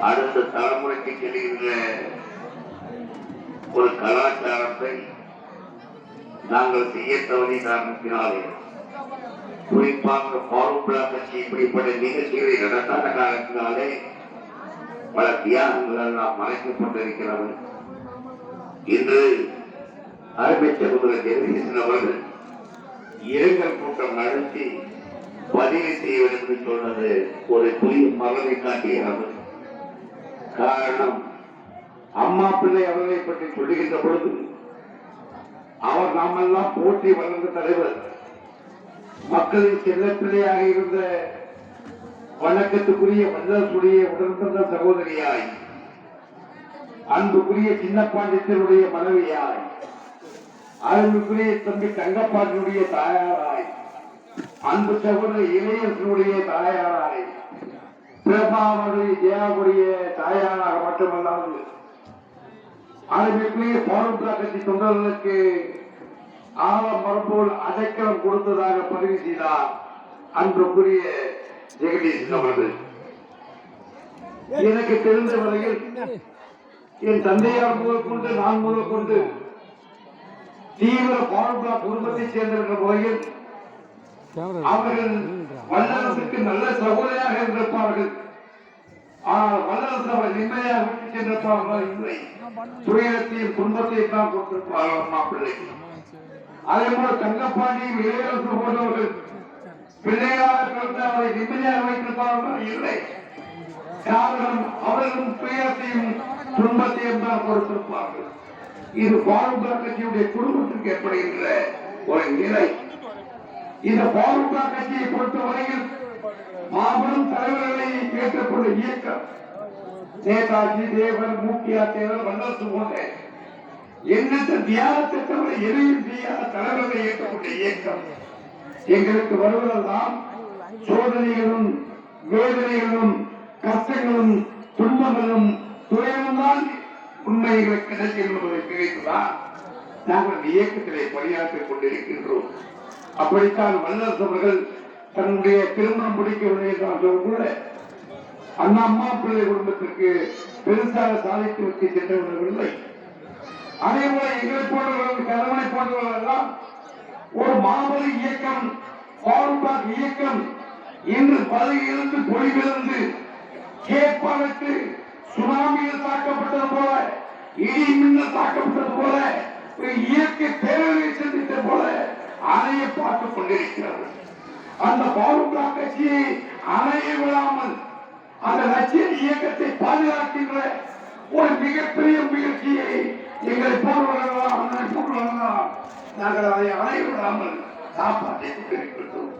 அடுத்த தலைமுறைக்கு செல்கின்ற ஒரு கலாச்சாரத்தை நாங்கள் செய்ய தவறி காரணத்தினாலே குறிப்பாக ஃபாரூக்லா கட்சி இப்படிப்பட்ட நிகழ்ச்சிகளை நடத்தாத காரணத்தினாலே பல தியாகங்கள் எல்லாம் மறைக்கப்பட்டிருக்கிறது இன்று அருமை சகோதரர் ஜெகதீசன் அவர்கள் இரங்கல் கூட்டம் நடத்தி பதிவு செய்ய வேண்டும் என்று சொன்னது ஒரு புதிய மரபை காட்டுகிறது காரணம் அம்மா பிள்ளை அவர்களை பற்றி சொல்லுகின்ற பொழுது அவர் நாமெல்லாம் போற்றி வளர்ந்த தலைவர். மக்களின் செல்ல பிள்ளையாக இருந்த வணக்கத்துக்குரிய வல்லரசுடைய உடன்பிறந்த சகோதரியாய் அன்புக்குரிய சின்னப்பாண்டியத்தினுடைய மனைவியாய் அன்புக்குரிய தம்பி தங்கப்பாண்டினுடைய தாயாராய் அன்பு சகோதரர் இளையர்களுடைய தாயாராய் பிரபாவனுடைய ஜெயாவுடைய தாயாராக மட்டுமல்லாது அன்புக்குரிய பாரம்பரிய கட்சி தொண்டர்களுக்கு ஆழம் போல் அடைக்கலம் கொடுத்ததாக பதிவு செய்தார் அன்புக்குரிய ஜெகதீசன் அவர்கள். எனக்கு தெரிந்த வரையில் என் தந்தையார் முதல் கொண்டு நான் முதல் கொண்டு தீவிர பாரம்பரிய குடும்பத்தைச் சேர்ந்தவர்கள் வகையில் அவர்கள் வல்லரசுக்கு நல்ல இருந்திருப்பார்கள் ஆனால் வல்லரசு அவரை நிம்மதியாக விட்டு இல்லை துயரத்தையும் துன்பத்தையும் தான் கொடுத்திருப்பார்கள் மாப்பிள்ளை அதே போல தங்கப்பாண்டியும் இளையரசு போன்றவர்கள் பிள்ளையாக பிறந்து அவரை நிம்மதியாக வைத்திருப்பார்கள் இல்லை யாரும் அவர்களும் துயரத்தையும் துன்பத்தையும் தான் கொடுத்திருப்பார்கள். இது பாரூகா கட்சியுடைய குடும்பத்திற்கு ஏற்படுகின்ற ஒரு நிலை. இந்த பாரூகா கட்சியை பொறுத்தவரையில் மாபெரும் தலைவர்களை ஏற்றக்கூடிய இயக்கம் நேதாஜி தேவர் மூக்கியா தேவர் வல்லரசு போன்ற எண்ணற்ற தியாகத்தை திட்டங்களை எதையும் செய்யாத தலைவர்களை ஏற்றக்கூடிய இயக்கம். எங்களுக்கு வருவதெல்லாம் சோதனைகளும் வேதனைகளும் கஷ்டங்களும் துன்பங்களும் துயரமும் தான் உண்மைகள் கிடைக்கும் என்பதை நினைத்துதான் நாங்கள் இயக்கத்திலே பணியாற்றிக் கொண்டிருக்கின்றோம். அப்படித்தான் வல்லரசு அவர்கள் தன்னுடைய திருமணம் முடிக்க என்றாலும் கூட அண்ணா அம்மா பிள்ளை குடும்பத்திற்கு பெருசாக சாதித்து வைத்து சென்றவர்கள் அதே போல எங்களை போன்றவர்கள் கணவனை போன்றவர்கள் எல்லாம் ஒரு மாபெரும் இயக்கம் ஃபார்ம்பாக் இயக்கம் இன்று பதவியிலிருந்து பொழிவிலிருந்து கேட்பாளுக்கு சுனாமியில் தாக்கப்பட்டது போல இடி மின்னல் தாக்கப்பட்டது போல இயற்கை பேரவை சந்தித்த போல அதையே பார்த்துக் கொண்டிருக்கிறார்கள். அந்த பாருக்கா கட்சியை அணைய விடாமல் அந்த லட்சிய இயக்கத்தை பாதுகாக்கின்ற ஒரு மிகப்பெரிய முயற்சியை எங்களை போர்வர்களாம் போர்வர்களாம் நாங்கள் அதை அணைய விடாமல் காப்பாற்றிக் கொண்டிருக்கின்றோம்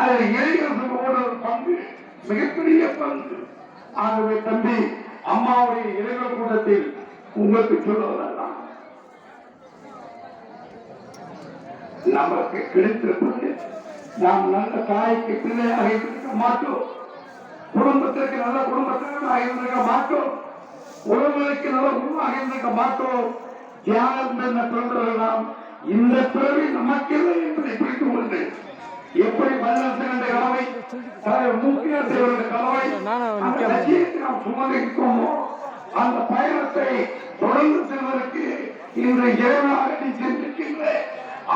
அதில் இளைஞர்களோட பங்கு மிகப்பெரிய பங்கு. ஆகவே தம்பி அம்மாவுடைய இளைஞர் கூட்டத்தில் உங்களுக்கு சொல்லுவதெல்லாம் நமக்கு கிடைத்திருப்பது. நாம் நல்ல தாய்க்கு பிள்ளையாக இருக்க மாட்டோம். குடும்பத்திற்கு நல்ல குடும்பத்தினராக இருந்திருக்க மாட்டோம். உறவுகளுக்கு நல்ல உருவாக இருந்திருக்க மாட்டோம். தியாகம் என்ற பிறந்தவர்கள் நாம் இந்த பிறவி நமக்கில்லை என்பதை புரிந்து கொண்டு எப்படி வல்லரசு என்ற கலவை தலைவர் என்ற கலவை அந்த லட்சியத்தை நாம் சுமந்திருக்கோமோ அந்த பயணத்தை தொடர்ந்து செல்வதற்கு இன்று இறைவனாக நீ சென்றிருக்கின்ற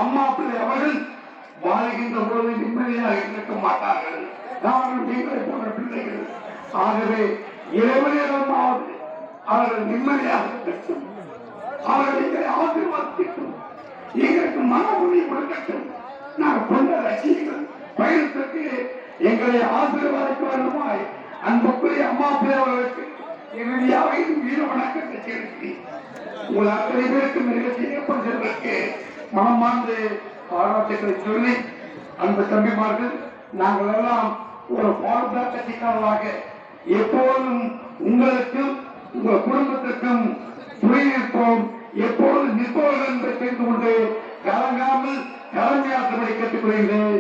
அம்மா பிள்ளை அவர்கள் வாழ்கின்ற போது நிம்மதியாக இருக்க மாட்டார்கள். நாங்கள் நீங்களை போன்ற பிள்ளைகள். ஆகவே இறைவனிடமாவது அவர்கள் நிம்மதியாக இருக்கட்டும். அவர்கள் எங்களை ஆசீர்வாதிக்கட்டும். எங்களுக்கு மன உறுதி கொடுக்கட்டும். நாங்கள் கொண்ட லட்சியங்கள் பயணத்திற்கு எங்களை ஆசீர்வாதிக்க வேண்டுமாய் அன்புக்குரிய அம்மா பிள்ளைகளுக்கு இறுதியாக வீர வணக்கத்தை செலுத்தி. உங்கள் அத்தனை பேருக்கு நிகழ்ச்சி ஏற்படுத்துவதற்கு மனமார்ந்து பாராட்டுகளை சொல்லி அன்பு தம்பிமார்கள் நாங்கள் எல்லாம் ஒரு பாரத கட்சிக்காரர்களாக எப்போதும் உங்களுக்கும் உங்கள் குடும்பத்திற்கும் துணை நிற்போம். எப்போதும் தெரிந்து கொண்டு கலங்காமல் கலமையாற்றும்படி கேட்டுக்கொள்கிறேன்.